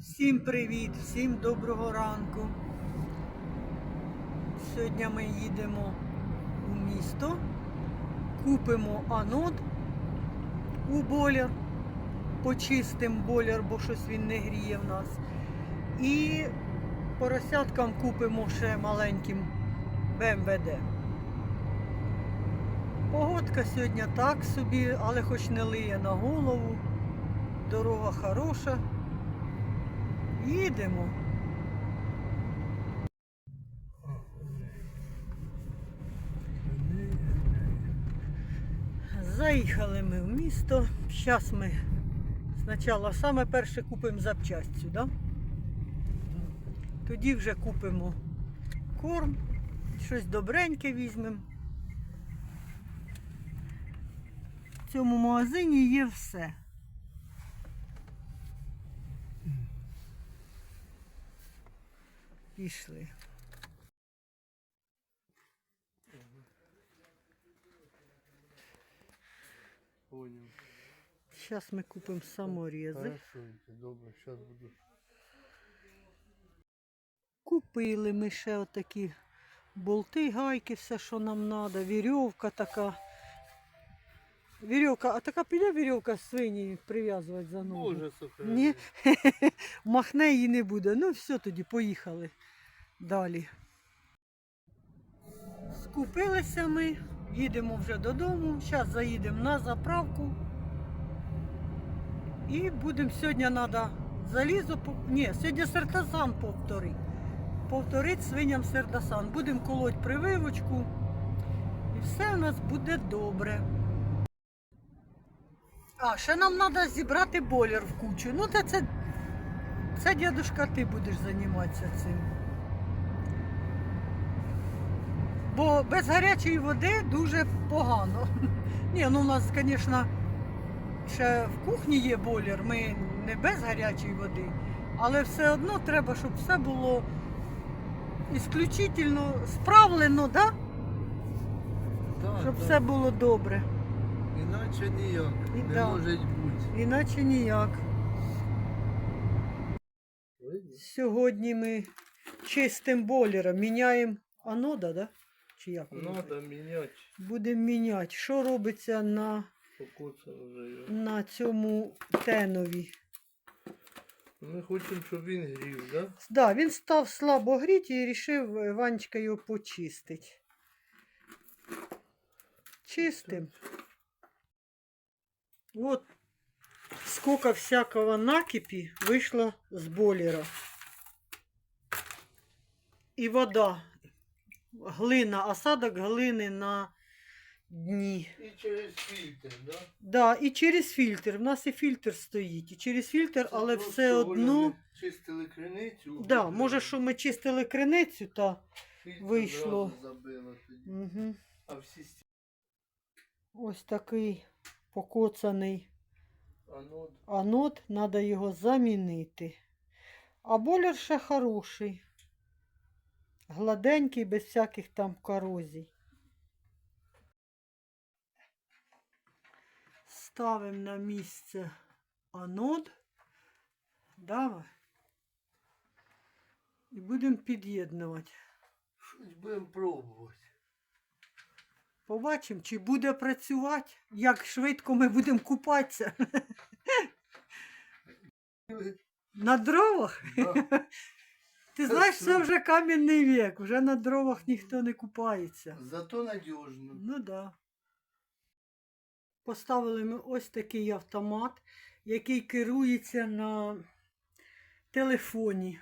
Всім привіт, всім доброго ранку. Сьогодні ми їдемо у місто, купимо анод у бойлер, почистимо бойлер, бо щось він не гріє в нас. І поросяткам купимо ще маленьким БМВД. Погодка сьогодні так собі, але хоч не лиє на голову. Дорога хороша. Їдемо. Заїхали ми в місто. Зараз ми спочатку саме перше купимо запчастю, да? тоді вже купимо корм, щось добреньке візьмемо. В цьому магазині є все. Пішли. Понял. Зараз ми купимо саморізи. Хорошо, добре, зараз буду. Купили ми ще отакі болти, гайки, все, що нам треба, вірьовка така. Вірьовка, а така піде вірьовка свині прив'язувати за ногу? Боже. Ні, махне її не буде. Ну все, тоді поїхали далі. Скупилися ми, їдемо вже додому. Зараз заїдемо на заправку. І будемо сьогодні треба залізо. Ні, сьогодні сердосан повторити. Повторити свиням сердосан. Будемо колоть прививочку. І все у нас буде добре. А, ще нам треба зібрати бойлер в кучу. Ну, та це, це дядушка, ти будеш займатися цим. Бо без гарячої води дуже погано. Ні, ну у нас, звісно, ще в кухні є бойлер, ми не без гарячої води, але все одно треба, щоб все було ісключительно справлено, да? Да, щоб да. все було добре. Іначе ніяк. І не да. може бути. Іначе ніяк. Сьогодні ми чистим бойлером міняємо анода, да? Чи як? воно? Надо міняти. Будемо міняти. Що робиться на, на цьому тенові? Ми хочемо, щоб він грів, да? Да, він став слабо гріти і вирішив е, Ванечка його почистити. Чистим. От сколько всякого накипі вийшло з бойлера. І вода. Глина, осадок глини на дні. І через фільтр, да? Да, і через фільтр. У нас і фільтр стоїть. І через фільтр, але Просто все Оля одно. не Чистили криницю. Да, може, що ми чистили криницю, та. фільтр вийшло. забило тоді. Угу. А всі стіни Ось такий покоцаний анод. анод, треба його замінити. А бойлер ще хороший. Гладенький, без всяких там корозій. Ставимо на місце анод. Давай. І будемо під'єднувати. Щось будемо пробувати. Побачимо, чи буде працювати, як швидко ми будемо купатися. На дровах? Ти знаєш, це вже кам'яний вік, вже на дровах ніхто не купається. Зато надіжно. Ну так. Да. Поставили ми ось такий автомат, який керується на телефоні.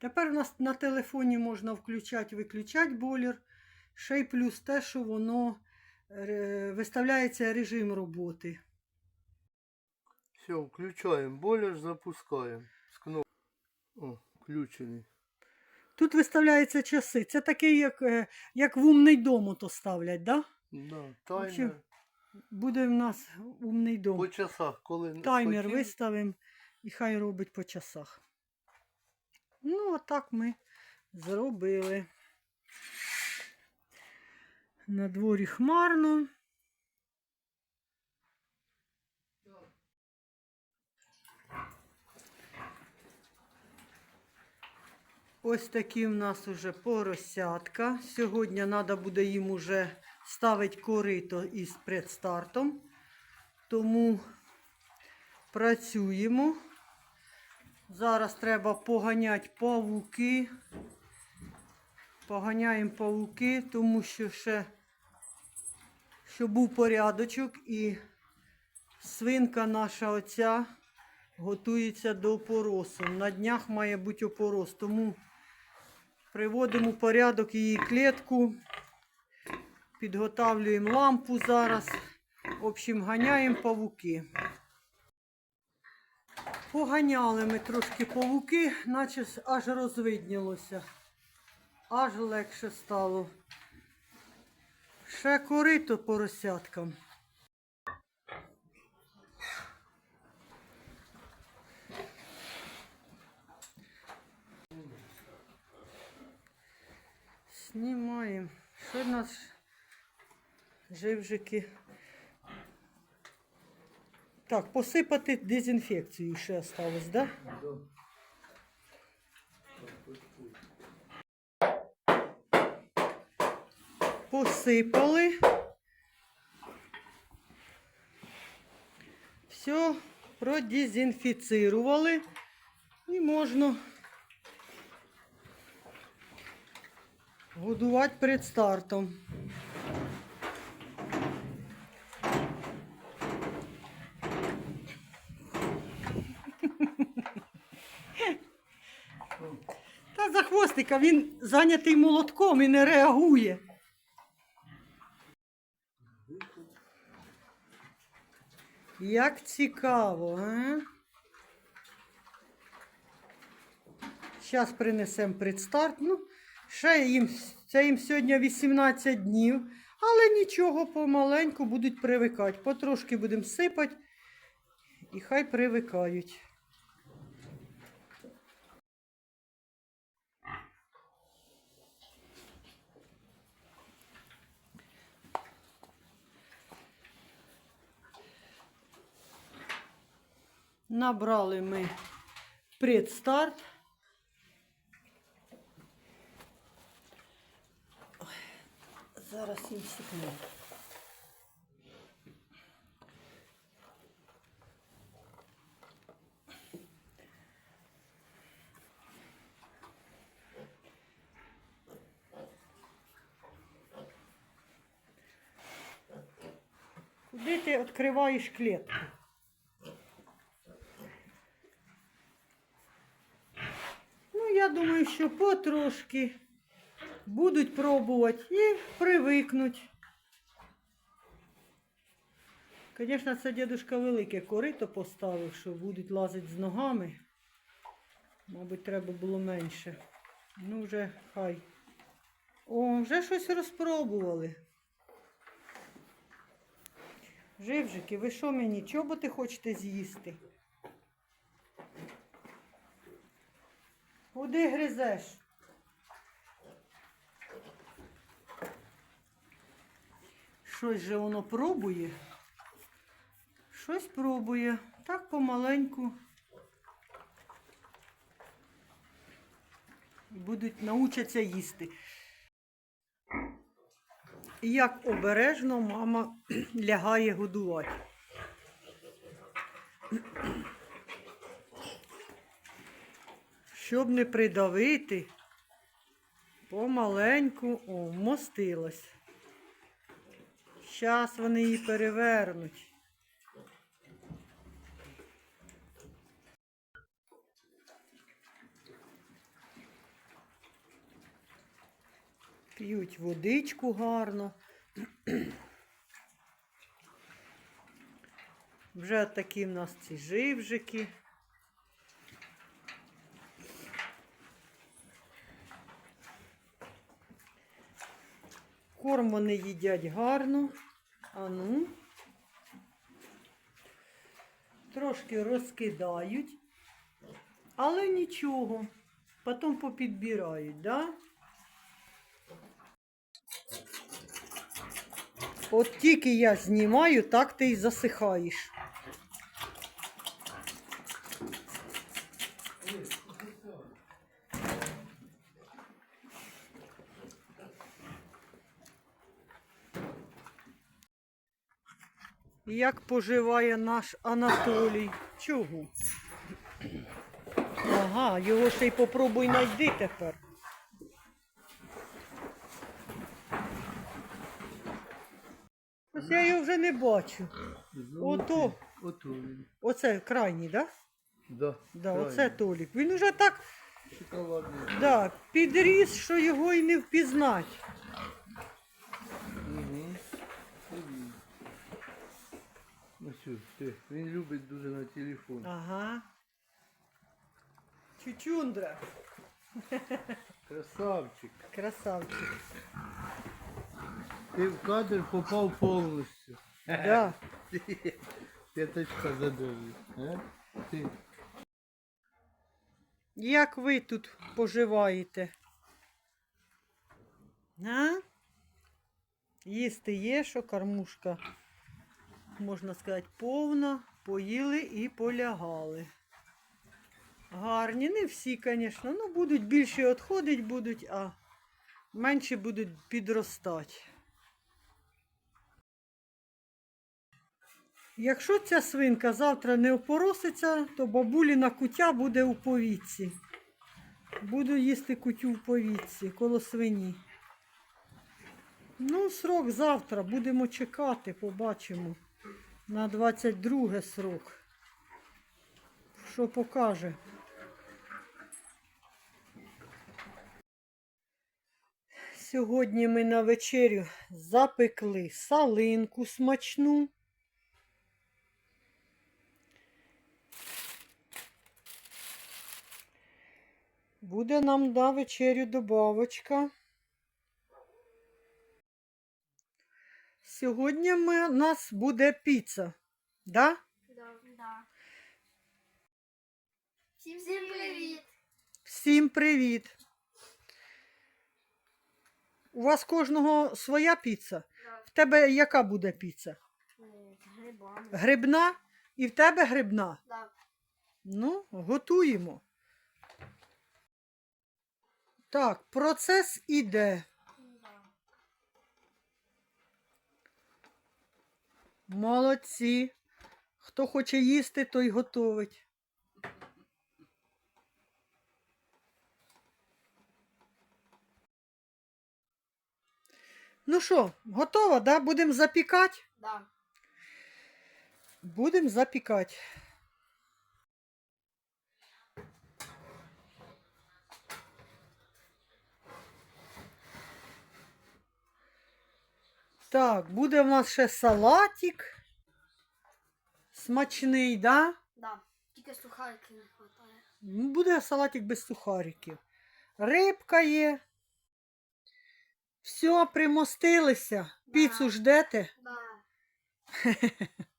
Тепер у нас на телефоні можна включати, виключати бойлер. Ще й плюс те, що воно е, виставляється режим роботи. Все, включаємо. Бойлер запускаємо. О, включений. Тут виставляються часи. Це такий, як, е, як в умний дом ото ставлять, да? Да, общем, таймер. Буде в нас умний дом. По часах, коли Таймер схотів, виставимо і хай робить по часах. Ну, отак ми зробили. На дворі хмарно. Ось такі в нас уже поросятка. Сьогодні треба буде їм уже ставити корито із предстартом. Тому працюємо. Зараз треба поганяти павуки. Поганяємо павуки, тому що ще щоб був порядочок і свинка наша оця готується до опоросу. На днях має бути опорос, тому приводимо в порядок її клітку, підготавлюємо лампу зараз. В общем, ганяємо павуки. Поганяли ми трошки павуки, наче аж розвиднілося. Аж легше стало. Ще корито поросяткам. Знімаємо. Що в нас живжики? Так, посипати дезінфекцію ще осталось, да? Посипали. Все продезінфіцирували і можна годувати перед стартом. За хвостика він зайнятий молотком і не реагує. Як цікаво, а? Зараз принесемо предстарт. Ну, ще їм, це їм сьогодні 18 днів, але нічого, помаленьку будуть привикати. Потрошки будемо сипати і хай привикають. Набрали ми предстарт. Зараз їм секунду. Куди ти відкриваєш клітку? Ну, я думаю, що потрошки будуть пробувати і привикнуть. Звісно, це дідушка велике корито поставив, що будуть лазити з ногами. Мабуть, треба було менше. Ну, вже хай. О, вже щось розпробували. Живжики, ви що мені? Чого ти хочете з'їсти? Куди гризеш? Щось же воно пробує. Щось пробує. Так помаленьку. Будуть научаться їсти. Як обережно мама лягає годувати. Щоб не придавити, помаленьку о, вмостилась. Зараз вони її перевернуть. П'ють водичку гарно. Вже такі в нас ці живжики. Корм вони їдять гарно. А ну. Трошки розкидають, але нічого. Потім попідбирають, да? От тільки я знімаю, так ти і засихаєш. Як поживає наш Анатолій. Чого? Ага, його ще й попробуй знайди тепер. Ось я його вже не бачу. Ото. Ото він. Оце крайній, так? Да? Да. Да, оце Толік. Він уже так Шоколадний. да, підріс, що його і не впізнать. Ти, він любить дуже на телефон. Ага. Чучундра. Красавчик. Красавчик. Ти в кадр попав повністю. Да. П'яточка задовжує. Ти. Як ви тут поживаєте? А? Їсти є, що кормушка, можна сказати, повна, поїли і полягали. Гарні, не всі, звісно, ну будуть більше відходить будуть, а менше будуть підростати. Якщо ця свинка завтра не опороситься, то бабуліна кутя буде у повітці. Буду їсти кутю в повітці коло свині. Ну, срок завтра. Будемо чекати, побачимо. На 22 срок. Що покаже. Сьогодні ми на вечерю запекли салинку смачну. Буде нам на вечерю добавочка. Сьогодні ми, у нас буде піца. Да? Да. да. Всім, всім привіт! Всім привіт. У вас кожного своя піца? Да. В тебе яка буде піца? З грибами. Грибна? І в тебе грибна? Да. Ну, готуємо. Так, процес іде. Молодці. Хто хоче їсти, той готовить. Ну що, готово, да? Будемо запікати? Да. Будемо запікати. Так, буде в нас ще салатик. Смачний, да? Да. Тільки сухарики не вистачає. Ну, Буде салатик без сухариків. Рибка є. Все, примостилися. Піцу ждете? Да.